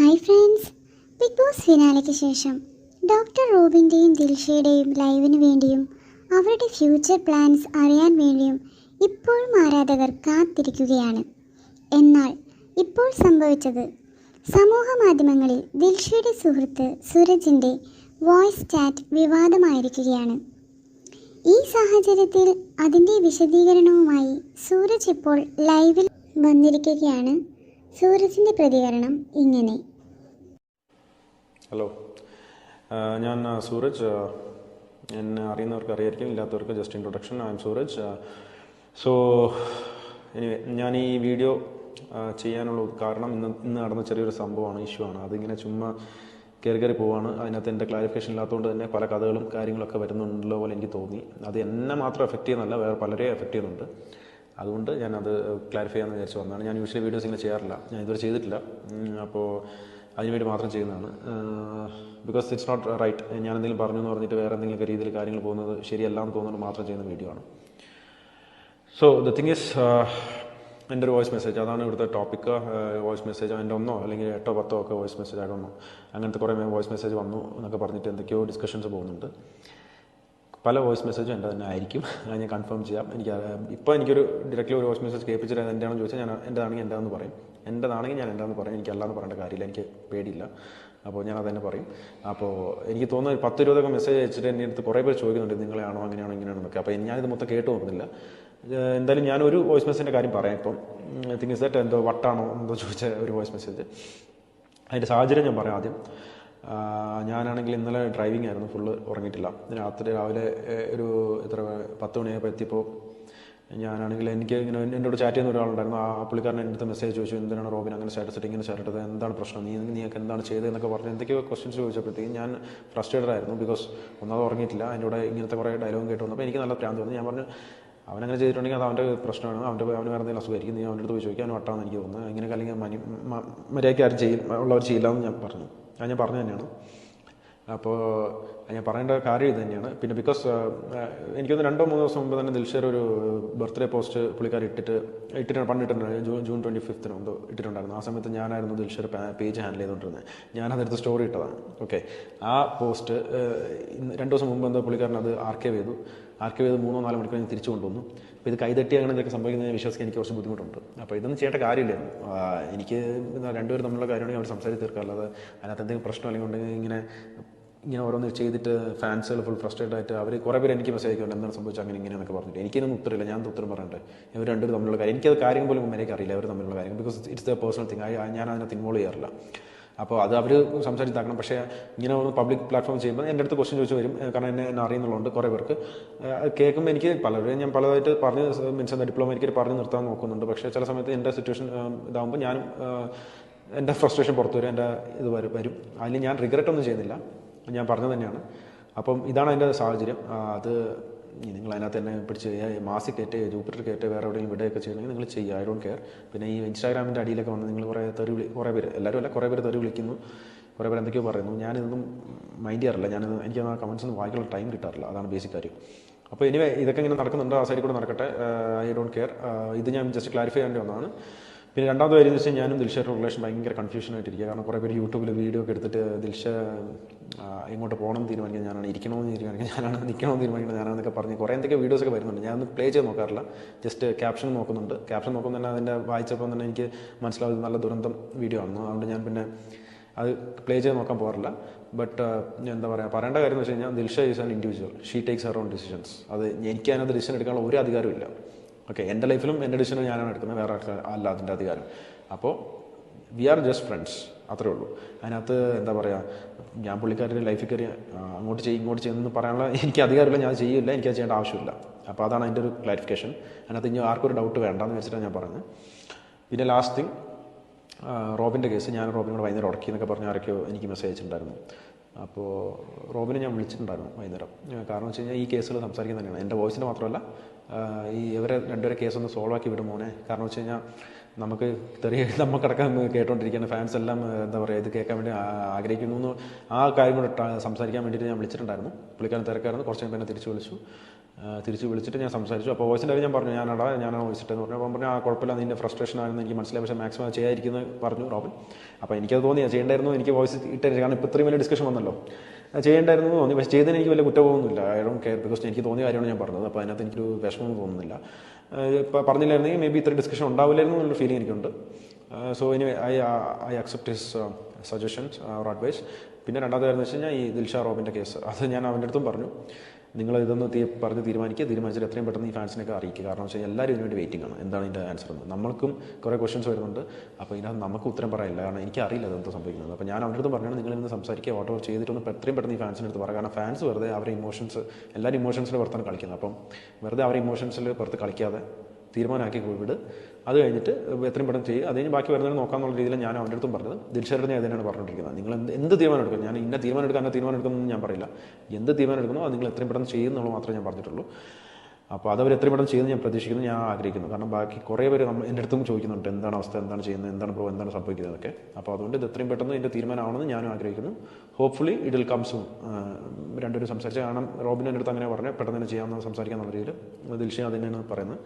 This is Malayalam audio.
ഹായ് ഫ്രണ്ട്സ് ബിഗ് ബോസ് ഫിനാലയ്ക്ക് ശേഷം ഡോക്ടർ റോബിന്റെയും ദിൽഷയുടെയും ലൈവിന് വേണ്ടിയും അവരുടെ ഫ്യൂച്ചർ പ്ലാൻസ് അറിയാൻ വേണ്ടിയും ഇപ്പോഴും ആരാധകർ കാത്തിരിക്കുകയാണ്. എന്നാൽ ഇപ്പോൾ സംഭവിച്ചത് സമൂഹ മാധ്യമങ്ങളിൽ ദിൽഷയുടെ സുഹൃത്ത് സൂരജിന്റെ വോയിസ് ചാറ്റ് വിവാദമായിരിക്കുകയാണ്. ഈ സാഹചര്യത്തിൽ അതിന്റെ വിശദീകരണവുമായി സൂരജ് ഇപ്പോൾ ലൈവിൽ വന്നിരിക്കുകയാണ്. സൂരജിന്റെ പ്രതികരണം ഇങ്ങനെ. ഹലോ ഞാൻ സൂരജ്. എന്നെ അറിയുന്നവർക്ക് അറിയായിരിക്കും ഇല്ലാത്തവർക്ക് just introduction I'm Suraj. So anyway ഞാൻ ഈ വീഡിയോ ചെയ്യാനുള്ള കാരണം ഇന്ന് ഇന്ന് നടന്ന ചെറിയൊരു സംഭവമാണ് ഇഷ്യൂ ആണ്. അതിങ്ങനെ ചുമ്മാ കയറി കയറി പോവാണ്. അതിനകത്ത് എന്റെ ക്ലാരിഫിക്കേഷൻ ഇല്ലാത്തതുകൊണ്ട് തന്നെ പല കഥകളും കാര്യങ്ങളൊക്കെ വരുന്നുണ്ടല്ലോ പോലെ എനിക്ക് തോന്നി. അത് എന്നെ മാത്രം എഫക്റ്റ് ചെയ്യുന്നല്ല വേറെ പലരെയും എഫക്റ്റ് ചെയ്യുന്നുണ്ട്. അതുകൊണ്ട് ഞാനത് ക്ലാരിഫൈ ചെയ്യാമെന്ന് വിചാരിച്ച് വന്നതാണ്. ഞാൻ യൂഷ്വലി വീഡിയോസ് ഇങ്ങനെ ചെയ്യാറില്ല. ഞാൻ ഇതുവരെ ചെയ്തിട്ടില്ല. അപ്പോൾ അതിനുവേണ്ടി മാത്രം ചെയ്യുന്നതാണ്. ബിക്കോസ് ഇറ്റ്സ് നോട്ട് റൈറ്റ് ഞാൻ എന്തെങ്കിലും പറഞ്ഞു എന്ന് പറഞ്ഞിട്ട് വേറെ എന്തെങ്കിലും രീതിയിൽ കാര്യങ്ങൾ പോകുന്നത് ശരിയല്ല എന്ന് തോന്നുന്നത് മാത്രം ചെയ്യുന്ന വീഡിയോ ആണ്. സോ ദ തിങ് ഈസ് എന്റെ ഒരു വോയിസ് മെസ്സേജ് അതാണ് ഇവിടുത്തെ ടോപ്പിക്ക് വോയിസ് മെസ്സേജ് എന്റെ ഒന്നോ അല്ലെങ്കിൽ എട്ടോ പത്തോ ഒക്കെ വോയിസ് മെസ്സേജ് ആയിട്ടൊന്നോ അങ്ങനത്തെ കുറേ വോയിസ് മെസ്സേജ് വന്നു എന്നൊക്കെ പറഞ്ഞിട്ട് എന്തൊക്കെയോ ഡിസ്കഷൻസ് പോകുന്നുണ്ട്. പല വോയിസ് മെസ്സേജും എന്റെ തന്നെ ആയിരിക്കും. അത് ഞാൻ കൺഫേം ചെയ്യാം. എനിക്ക് ഇപ്പോൾ എനിക്കൊരു ഡയറക്റ്റ്ലി ഒരു വോയിസ് മെസ്സേജ് കേൾപ്പിച്ചിട്ട് എന്താണെന്ന് ചോദിച്ചാൽ ഞാൻ എന്റെതാണെങ്കിൽ എന്താണെന്ന് പറയും. എന്റെതാണെങ്കിൽ ഞാൻ എന്താണെന്ന് പറയും എനിക്ക് അല്ലാന്ന് പറയേണ്ട കാര്യമില്ല എനിക്ക് പേടിയില്ല. അപ്പോൾ ഞാൻ അതന്നെ പറയും. അപ്പോൾ എനിക്ക് തോന്നുന്നു പത്ത് ഇരുപതൊക്കെ മെസ്സേജ് അയച്ചിട്ട് എന്റെ അടുത്ത് കുറേ പേര് ചോദിക്കുന്നുണ്ട് നിങ്ങളെയാണോ അങ്ങനെയാണോ ഇങ്ങനെയാണോ എന്നൊക്കെ അപ്പോൾ ഞാനിത് മൊത്തം കേട്ട് നോക്കുന്നില്ല എന്തായാലും ഞാനൊരു വോയിസ് മെസ്സേജിന്റെ കാര്യം പറയാം ഇപ്പം. തിങ് ഇസ് ദാറ്റ് എന്തോ വട്ടാണോ എന്തോ ചോദിച്ച ഒരു വോയിസ് മെസ്സേജ് അതിന്റെ സാഹചര്യം ഞാൻ പറയാം ആദ്യം. ഞാനാണെങ്കിൽ ഇന്നലെ ഡ്രൈവിംഗ് ആയിരുന്നു ഫുള്ള് ഉറങ്ങിയിട്ടില്ല. രാത്രി രാവിലെ ഒരു എത്ര പത്ത് മണിയായപ്പോൾ എത്തിയപ്പോൾ ഞാനാണെങ്കിൽ എനിക്ക് ഇങ്ങനെ എന്നോട് ചാറ്റ് ചെയ്യുന്ന ഒരാളുണ്ടായിരുന്നു. ആ പുള്ളിക്കാരൻ എന്റെ അടുത്ത് മെസ്സേജ് ചോദിച്ചു എന്തിനാണ് റോബിൻ അങ്ങനെ സ്റ്റാറ്റസ് ഇട്ട് ഇങ്ങനെ സ്റ്റാറ്റസ് ഇട്ടത്? എന്താണ് പ്രശ്നം? നീ നീക്ക് എന്താണ് ചെയ്തതെന്നൊക്കെ പറഞ്ഞു എന്തൊക്കെയോ ക്വസ്റ്റ്യൻസ് ചോദിച്ചപ്പോഴത്തേക്കും ഞാൻ ഫ്രസ്ട്രേറ്റഡ് ആയിരുന്നു ബിക്കോസ് ഒന്നാമത് ഉറങ്ങിയിട്ടില്ല. എന്റെ കൂടെ ഇങ്ങനത്തെ കുറേ ഡയലോഗും കേട്ട് എനിക്ക് നല്ല പ്രാന്ത് തോന്നി. ഞാൻ പറഞ്ഞു അവനങ്ങനെ ചെയ്തിട്ടുണ്ടെങ്കിൽ അത് അവന്റെ പ്രശ്നമാണ്. അവന്റെ അവന് വേറെ എന്തെങ്കിലും അസുഖമായിരിക്കും. നീ അവന്റെ അടുത്ത് പോയി ചോദിക്കാൻ വട്ടാന്ന് എനിക്ക് തോന്നുന്നത് ഇങ്ങനെ അല്ലെങ്കിൽ മര്യാദയ്ക്ക് ആരും ചെയ്യും ഉള്ളവർ ചെയ്യില്ല എന്ന് ഞാൻ പറഞ്ഞു. അത് ഞാൻ പറഞ്ഞു തന്നെയാണ്. അപ്പോൾ ഞാൻ പറയേണ്ട കാര്യം ഇത് തന്നെയാണ്. പിന്നെ ബിക്കോസ് എനിക്കൊന്ന് രണ്ടോ മൂന്നോ ദിവസം മുമ്പ് തന്നെ ദിൽഷർ ഒരു ബർത്ത്ഡേ പോസ്റ്റ് പുള്ളിക്കാർ ഇട്ടിട്ട് ഇട്ടിട്ട് പണ്ടിട്ടുണ്ടായിരുന്നു ജൂൺ ജൂൺ ട്വന്റി ഫിഫ്ത്തിന് എന്തോ ഇട്ടിട്ടുണ്ടായിരുന്നു. ആ സമയത്ത് ഞാനായിരുന്നു ദിൽഷർ പേജ് ഹാൻഡിൽ ചെയ്തുകൊണ്ടിരുന്നത്. ഞാനതെടുത്ത് സ്റ്റോറി ഇട്ടതാണ്. ഓക്കെ ആ പോസ്റ്റ് രണ്ട് ദിവസം മുമ്പ് എന്തോ പുള്ളിക്കാരൻ അത് ആർക്കൈവ് ചെയ്തു. ആർക്കൈവ് ഇത് മൂന്നോ നാലോ മണിക്കൂർ ഞാൻ തിരിച്ചു കൊണ്ടുവന്നു. അപ്പോൾ ഇത് കൈതട്ടി അങ്ങനെ എന്തൊക്കെ സംഭവിക്കുന്നതിനെ വിശ്വസിക്കാൻ എനിക്ക് കുറച്ച് ബുദ്ധിമുട്ടുണ്ട്. അപ്പോൾ ഇതൊന്നും ചെയ്യേണ്ട കാര്യമില്ലായിരുന്നു എനിക്ക് രണ്ടുപേരും തമ്മിലുള്ള കാര്യമാണെങ്കിൽ അവർ സംസാരിച്ച് തീർക്കാമല്ലാതെ അതിനകത്ത് എന്തെങ്കിലും പ്രശ്നം അല്ലെങ്കിൽ ഉണ്ടെങ്കിൽ ഇങ്ങനെ ഇങ്ങനെ ഓരോന്ന് ചെയ്തിട്ട് ഫാൻസുകൾ ഫുൾ ഫ്രസ്ട്രേറ്റ് ആയിട്ട് അവർ കുറേ പേര് എനിക്ക് മെസ്സേജ് അയക്കുന്നുണ്ട്. എന്താണ് സംഭവിച്ചത്? അങ്ങനെ ഇങ്ങനെയെന്നൊക്കെ പറഞ്ഞിട്ട്. എനിക്കൊന്നും ഉത്തരമില്ല. ഞാൻ ഉത്തരം പറയണ്ടേ ഇവർ രണ്ടുപേരും തമ്മിലുള്ള കാര്യം. എനിക്കത് കാര്യം പോലും എനിക്ക് അറിയില്ല. അവർ തമ്മിലുള്ള കാര്യം. Because it's the personal thing ഞാൻ അതിനകത്ത് ഇൻവോൾവ് ചെയ്യാറില്ല. അപ്പോൾ അത് അവർ സംസാരിച്ചാക്കണം പക്ഷേ ഇങ്ങനെ ഒന്ന് പബ്ലിക് പ്ലാറ്റ്ഫോം ചെയ്യുമ്പോൾ എന്റെ അടുത്ത് ക്വസ്റ്റ്യൻ ചോദിച്ചു വരും. കാരണം എന്നെ എന്നെ അറിയുന്നുള്ളതുകൊണ്ട് കുറേ പേർക്ക്. കേൾക്കുമ്പോൾ എനിക്ക് പലരും ഞാൻ പലതായിട്ട് പറഞ്ഞ് മീൻസ് എന്താ ഡിപ്ലോമ എനിക്ക് പറഞ്ഞ് നിർത്താൻ നോക്കുന്നുണ്ട്. പക്ഷേ ചില സമയത്ത് എന്റെ സിറ്റുവേഷൻ ഇതാകുമ്പോൾ ഞാനും എന്റെ ഫ്രസ്ട്രേഷൻ പുറത്തു വരും എന്റെ ഇത് വരും വരും. അതിൽ ഞാൻ റിഗ്രറ്റ് ഒന്നും ചെയ്യുന്നില്ല. ഞാൻ പറഞ്ഞത് തന്നെയാണ്. അപ്പം ഇതാണ് എന്റെ സാഹചര്യം. അത് ഇനി നിങ്ങൾ അതിനകത്ത് തന്നെ പിടിച്ച് ഏ- മാസി കയറ്റ് ജൂപ്പിറ്റർ കയറ്റ് വേറെ എവിടെയും വിടുകയൊക്കെ ചെയ്യണമെങ്കിൽ നിങ്ങൾ ചെയ്യുക. ഐ ഡോണ്ട് കെയർ പിന്നെ ഈ ഇൻസ്റ്റാഗ്രാമിന്റെ അടിയിലൊക്കെ വന്ന് നിങ്ങൾ കുറേ തെറി വിളി കുറേ പേര് എല്ലാവരും അല്ല കുറേ പേര് തെറി വിളിക്കുന്നു. കുറേ പേര് എന്തൊക്കെയോ പറയുന്നു. ഞാനിതൊന്നും മൈൻഡ് ചെയ്യാറില്ല. ഞാൻ എനിക്ക് ആ കമൻസ് ഒന്നും വായിക്കാനുള്ള ടൈം കിട്ടാറില്ല. അതാണ് ബേസിക് കാര്യം. അപ്പോൾ എനിവേ ഇതൊക്കെ ഇങ്ങനെ നടക്കുന്നുണ്ട്. ആ സൈഡിൽ കൂടെ നടക്കട്ടെ. ഐ ഡോണ്ട് കെയർ ഇത് ഞാൻ ജസ്റ്റ് ക്ലാരിഫൈ ചെയ്യേണ്ടി വന്നതാണ്. പിന്നെ രണ്ടാമത് കാര്യം എന്ന് വെച്ചാൽ ഞാനും ദിൽഷയുടെ റിലേഷൻ ഭയങ്കര കൺഫ്യൂഷൻ ആയിട്ടിരിക്കുക കാരണം കുറേ പേര് യൂട്യൂബിൽ വീഡിയോ ഒക്കെ എടുത്തിട്ട് ദിൽഷ എങ്ങോട്ട് പോകണം എന്ന് തീരുമാനിക്കാൻ ഞാനാണ് ഇരിക്കണമെന്ന് തീരുമാനിക്കുക ഞാനാണ് നിൽക്കണമെന്ന് തീരുമാനിക്കുന്നത് ഞാനാണെന്നൊക്കെ പറഞ്ഞ് കുറേ എന്തൊക്കെ വീഡിയോസ് ഒക്കെ വരുന്നുണ്ട്. ഞാനൊന്ന് പ്ലേ ചെയ്ത് നോക്കാറില്ല. ജസ്റ്റ് ക്യാപ്ഷൻ നോക്കുന്നുണ്ട്. ക്യാപ്ഷൻ നോക്കുമ്പോൾ തന്നെ അതിന്റെ വായിച്ചപ്പോൾ തന്നെ എനിക്ക് മനസ്സിലാവുന്നത് നല്ല ദുരന്തം വീഡിയോ ആണ്. അതുകൊണ്ട് ഞാൻ പിന്നെ അത് പ്ലേ ചെയ്ത് നോക്കാൻ പോകാറില്ല. ബട്ട് എന്താ പറയുക പറയേണ്ട കാര്യം എന്ന് വെച്ച് കഴിഞ്ഞാൽ Dilsha is an individual. She takes her own decisions. അത് എനിക്ക് അതിനകത്ത് ഡിസിഷൻ എടുക്കാനുള്ള ഒരു അധികാരമില്ല ഓക്കെ എന്റെ ലൈഫിലും എന്റെ ഡിസിഷൻ ഞാനാണ് എടുക്കുന്നത്. വേറെ അല്ല അതിന്റെ അധികാരം. അപ്പോൾ വി ആർ ജസ്റ്റ് ഫ്രണ്ട്സ് അത്രേ ഉള്ളൂ. അതിനകത്ത് എന്താ പറയുക ഞാൻ പുള്ളിക്കാരുടെ ലൈഫിൽ കയറി അങ്ങോട്ട് ചെയ്യും ഇങ്ങോട്ട് ചെയ്യുമെന്ന് പറയാനുള്ള എനിക്ക് അധികാരമില്ല ഞാൻ ചെയ്യില്ല എനിക്ക് അത് ചെയ്യേണ്ട ആവശ്യമില്ല. അപ്പോൾ അതാണ് അതിന്റെ ഒരു ക്ലാരിഫിക്കേഷൻ അതിനകത്ത് ഇനി ആർക്കും ഒരു ഡൗട്ട് വേണ്ടെന്ന് വെച്ചിട്ടാണ് ഞാൻ പറഞ്ഞത്. പിന്നെ ലാസ്റ്റ് തിങ് റോബിന്റെ കേസ് ഞാൻ റോബിനോട് വൈകുന്നേരം ഉടക്കി എന്നൊക്കെ പറഞ്ഞ് ആരൊക്കെയോ എനിക്ക് മെസ്സേജ് അയച്ചിട്ടുണ്ടായിരുന്നു. അപ്പോൾ റോബിനെ ഞാൻ വിളിച്ചിട്ടുണ്ടായിരുന്നു വൈകുന്നേരം. കാരണം വെച്ച് കഴിഞ്ഞാൽ ഈ കേസുകൾ സംസാരിക്കുന്നത് തന്നെയാണ്. എന്റെ വോയിസിന്റെ മാത്രമല്ല ഈ ഇവരെ രണ്ടുപേരെ കേസൊന്ന് സോൾവ് ആക്കി വിടും മോനെ. കാരണം വെച്ച് കഴിഞ്ഞാൽ നമുക്ക് തെറിയ നമുക്കടക്കം കേട്ടോണ്ടിരിക്കുന്ന ഫാൻസ് എല്ലാം എന്താ പറയുക ഇത് കേൾക്കാൻ വേണ്ടി ആഗ്രഹിക്കുന്നു എന്ന് ആ കാര്യം കൂടെ സംസാരിക്കാൻ വേണ്ടിയിട്ട് ഞാൻ വിളിച്ചിട്ടുണ്ടായിരുന്നു. പുള്ളിക്കാരൻ തിരക്കായിരുന്നു. കുറച്ച് കഴിഞ്ഞാൽ തിരിച്ച് വിളിച്ചു. തിരിച്ച് വിളിച്ചിട്ട് ഞാൻ സംസാരിച്ചു. അപ്പോൾ വോയിസിന്റെ കാര്യം ഞാൻ പറഞ്ഞു. ഞാനടാ ഞാനാണ് വോയിസ് ഇട്ടെന്ന് പറഞ്ഞു. അപ്പം പറഞ്ഞു ആ കുഴപ്പമില്ല നിന്റെ ഫ്രസ്ട്രേഷൻ ആണെന്ന് എനിക്ക് മനസ്സിലായി. പക്ഷേ മാക്സിമം ചെയ്യാതിരിക്കുന്നത് പറഞ്ഞു റോബിൻ. അപ്പോൾ എനിക്കത് അത് ചെയ്യേണ്ടായിരുന്നു. എനിക്ക് വോയിസ് ഇട്ടായിരുന്നു കാരണം ഇപ്പോൾ ഇത്രയും വലിയ ഡിസ്കഷൻ വന്നല്ലോ. ചെയ്യേണ്ടായിരുന്നു തോന്നി. പക്ഷേ ചെയ്തതിന് എനിക്ക് വലിയ കുറ്റബോധമൊന്നുമില്ല. ഐ ഡോണ്ട് കെയർ ബിക്കോസ് എനിക്ക് തോന്നിയ കാര്യമാണ് ഞാൻ പറഞ്ഞത്. അപ്പോൾ അതിനകത്ത് എനിക്കൊരു വിഷമം തോന്നുന്നില്ല. പറഞ്ഞില്ലായിരുന്നെങ്കിൽ മേ ബി ഇത്ര ഡിസ്കഷൻ ഉണ്ടാവില്ലായിരുന്നു എന്നുള്ള ഫീലിംഗ് എനിക്കുണ്ട്. സോ ഇനി I I accept his suggestions or advice പിന്നെ രണ്ടാമത്തെ കാര്യം എന്ന് വെച്ച് കഴിഞ്ഞാൽ ഈ ദിൽഷാ റോബിന്റെ കേസ് അത് ഞാൻ അവന്റെ അടുത്തും പറഞ്ഞു. നിങ്ങൾ ഇതൊന്ന് പറഞ്ഞ് തീരുമാനിക്കുക. തീരുമാനിച്ചിട്ട് എത്രയും പെട്ടെന്ന് ഈ ഫാൻസിനൊക്കെ അറിയിക്കുക. കാരണം വെച്ചാൽ എല്ലാവരും ഇതിനുവേണ്ടി വെയിറ്റിംഗ് ആണ്. എന്താണ് ഇതിന്റെ ആൻസർ എന്ന്. നമ്മൾക്കും കുറേ ക്വസ്റ്റ്യൻസ് വരുന്നുണ്ട്. അപ്പോൾ ഇതിനകത്ത് നമുക്ക് ഉത്തരം പറയാനില്ല. കാരണം എനിക്ക് അറിയില്ല അതെന്താ സംഭവിക്കുന്നത്. അപ്പോൾ ഞാൻ അവരോട് അടുത്ത് പറഞ്ഞാണ് നിങ്ങൾ ഇന്ന് സംസാരിക്കുക. വാട്ട് ഓവർ ചെയ്തിട്ടൊന്ന് എത്രയും പെട്ടെന്ന് ഈ ഫാൻസിന്റെ അടുത്ത് പറയുക കാരണം ഫാൻസ് വെറുതെ അവരുടെ ഇമോഷൻസ് എല്ലാവരും ഇമോഷൻസിൽ പുറത്താണ് കളിക്കുന്നത്. അപ്പം വെറുതെ അവരുടെ ഇമോഷൻസിൽ പുറത്ത് കളിക്കാതെ തീരുമാനമാക്കി വിട്. അത് കഴിഞ്ഞിട്ട് എത്രയും പെട്ടെന്ന് ചെയ്യുക. അത് കഴിഞ്ഞ് ബാക്കി വരുന്നതിന് നോക്കാമെന്നുള്ള രീതിയിൽ ഞാൻ അവന്റെ അടുത്തും പറഞ്ഞത്. ഞാൻ അതിനാണ് പറഞ്ഞിരിക്കുന്നത് നിങ്ങൾ എന്ത് എന്ത് തീരുമാനം എടുക്കും? ഞാൻ ഇന്ന തീരുമാനം എടുക്കാൻ തീരുമാനം എടുക്കുമെന്ന് ഞാൻ പറയില്ല. എന്ത് തീരുമാനം എടുക്കുന്നു അത് നിങ്ങൾ എത്രയും പെട്ടെന്ന് ചെയ്യുന്നുള്ളൂ മാത്രമേ ഞാൻ പറഞ്ഞിട്ടുള്ളൂ. അപ്പോൾ അതവർ എത്രയും പെട്ടെന്ന് ചെയ്യുന്നത് ഞാൻ പ്രതീക്ഷിക്കുന്നു ഞാൻ ആഗ്രഹിക്കുന്നു. കാരണം ബാക്കി കുറേ പേര് നമ്മൾ എന്റെ അടുത്തും ചോദിക്കുന്നുണ്ട് എന്താണ് അവസ്ഥ എന്താണ് ചെയ്യുന്നത് എന്താണ് പ്രോ എന്താണ് സംഭവിക്കുന്നതൊക്കെ അപ്പോൾ അതുകൊണ്ട് ഇത് എത്രയും പെട്ടെന്ന് ഇതിന്റെ തീരുമാനമാണെന്ന് ഞാനും ആഗ്രഹിക്കുന്നു. Hopefully it will come soon രണ്ടുപേരും സംസാരിച്ച് കാരണം റോബിൻ എന്റെ അടുത്ത് അങ്ങനെ പറഞ്ഞു പെട്ടെന്ന് തന്നെ ചെയ്യാമെന്ന് സംസാരിക്കാൻ നല്ല രീതിയിൽ ദിൽഷ അതിനാണ് പറയുന്നത്.